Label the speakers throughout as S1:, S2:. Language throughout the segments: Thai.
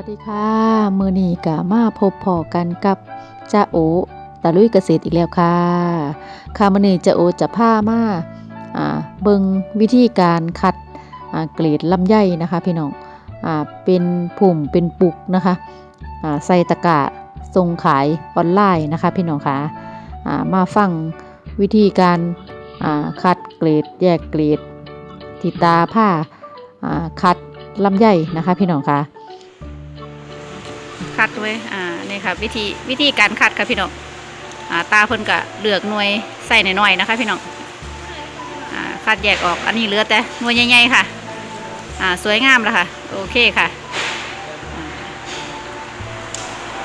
S1: วัสดีค่ะ มือนี้กะมาพบพอกันกับจ้าโอตะลุยเกษตรอีกแล้วค่ะ ค่ะมือนีจ้าโอจะพามาเบิงวิธีการคัดเกรดลำไยนะคะพี่น้องอเป็นผุ่มเป็นปุกนะคะใส่ตะกร้าส่งขายออนไลน์นะคะพี่น้องค่ะอ่ามาฟังวิธีการคัดเกรดแยกเกรดที่ตาผ้าอ่าคัดลำไยนะคะพี่น้องค่ะ
S2: คัดไว้อ่านี่ค่ะวิธีวิธีการคัดค่ะพี่น้องอ่าตาเพิ่นก็เลือกหน่วยใส่หน่อยๆนะคะ พี่น้องอ่าคัดแยกออกอันนี้เหลือแต่หน่วยใหญ่ๆค่ะอ่าสวยงามแล้วค่ะ โอเคค่ะอ่า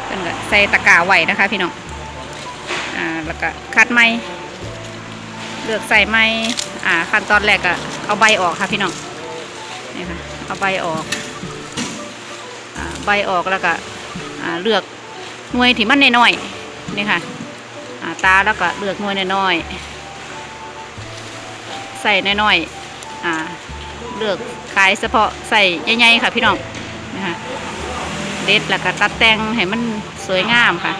S2: เพิ่นก็ใส่ตะกร้าไว้นะคะ พี่น้องอ่าแล้วก็คัดไม้เลือกใส่ไม้อ่าขั้นตอนแรกก็เอาใบออกค่ะพี่น้องนี่ค่ะเอาใบออกอ่าใบออกแล้วก็ เลือกหน่วยที่มันน้อยๆนี่ค่ะาตาแล้วก็เลือกหน่วยน้อยๆใส่น้อยๆเลือกขายเฉพาะใส่ใหญ่ๆค่ะพี่น้องนะคะเด็ดแล้วก็ตัดแต่งให้มันสวยงามค่ะ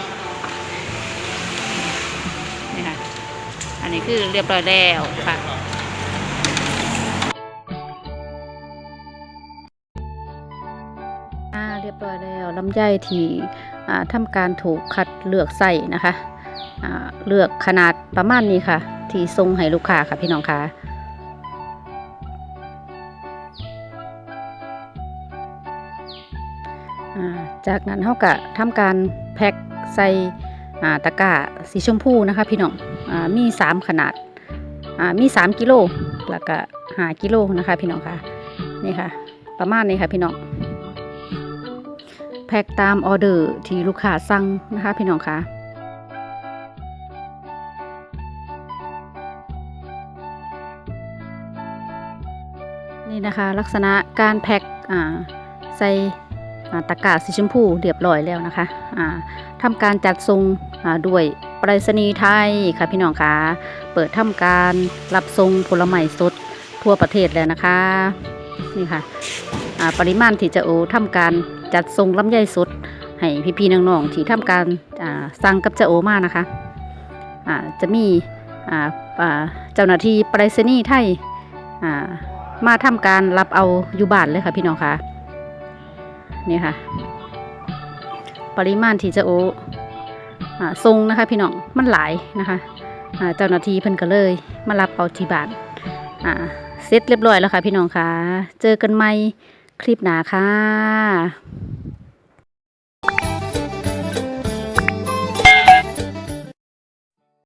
S2: นี่ค่ะ อันนี้คือเรียบร้อยแล้วค่ะ
S1: เรียบร้อยแล้วลำไยที่ทำการถูกคัดเลือกใส่นะคะเลือกขนาดประมาณนี้ค่ะ ที่ทรงให้ลูกค้าค่ะพี่น้องค่ะจากนั้นเขาก็ทำการแพ็คใส่ตะกร้าสีชมพูนะคะพี่น้องอามี 3 ขนาดามี 3 กิโลแล้วก็5กิโลนะคะพี่น้องค่ะนี่ค่ะ ประมาณนี้ค่ะพี่น้อง แพ็กตามออเดอร์ที่ลูกค้าสั่งนะคะพี่น้องคะนี่นะคะลักษณะการแพ็กอ่าใส่ตะกร้าสีชมพูเรียบร้อยแล้วนะคะทำการจัดส่งด้วยไปรษณีย์ไทยค่ะพี่น้องคะเปิดทำการรับส่งผลไม้สดทั่วประเทศแล้วนะคะนี่ค่ะปริมาณที่จะโอทำการ จัดส่งลำไยสดให้พี่ๆน้องๆที่ทำการอ่าสั่งกับเจ้าโอมานะคะอ่าจะมีเจ้าหน้าที่ไปรษณีย์ไทยมาทำการรับเอาอยู่บ้านเลยค่ะพี่น้องค่ะนี่ค่ะ ปริมาณที่เจะโออ่าส่งนะคะ พี่น้องมันหลายนะคะเจ้าหน้าที่เพิ่นก็เลย มารับเอาที่บ้านเสร็จเรียบร้อยแล้วค่ะ พี่น้องค่ะ เจอกันใหม่คลิปหนาค่ะ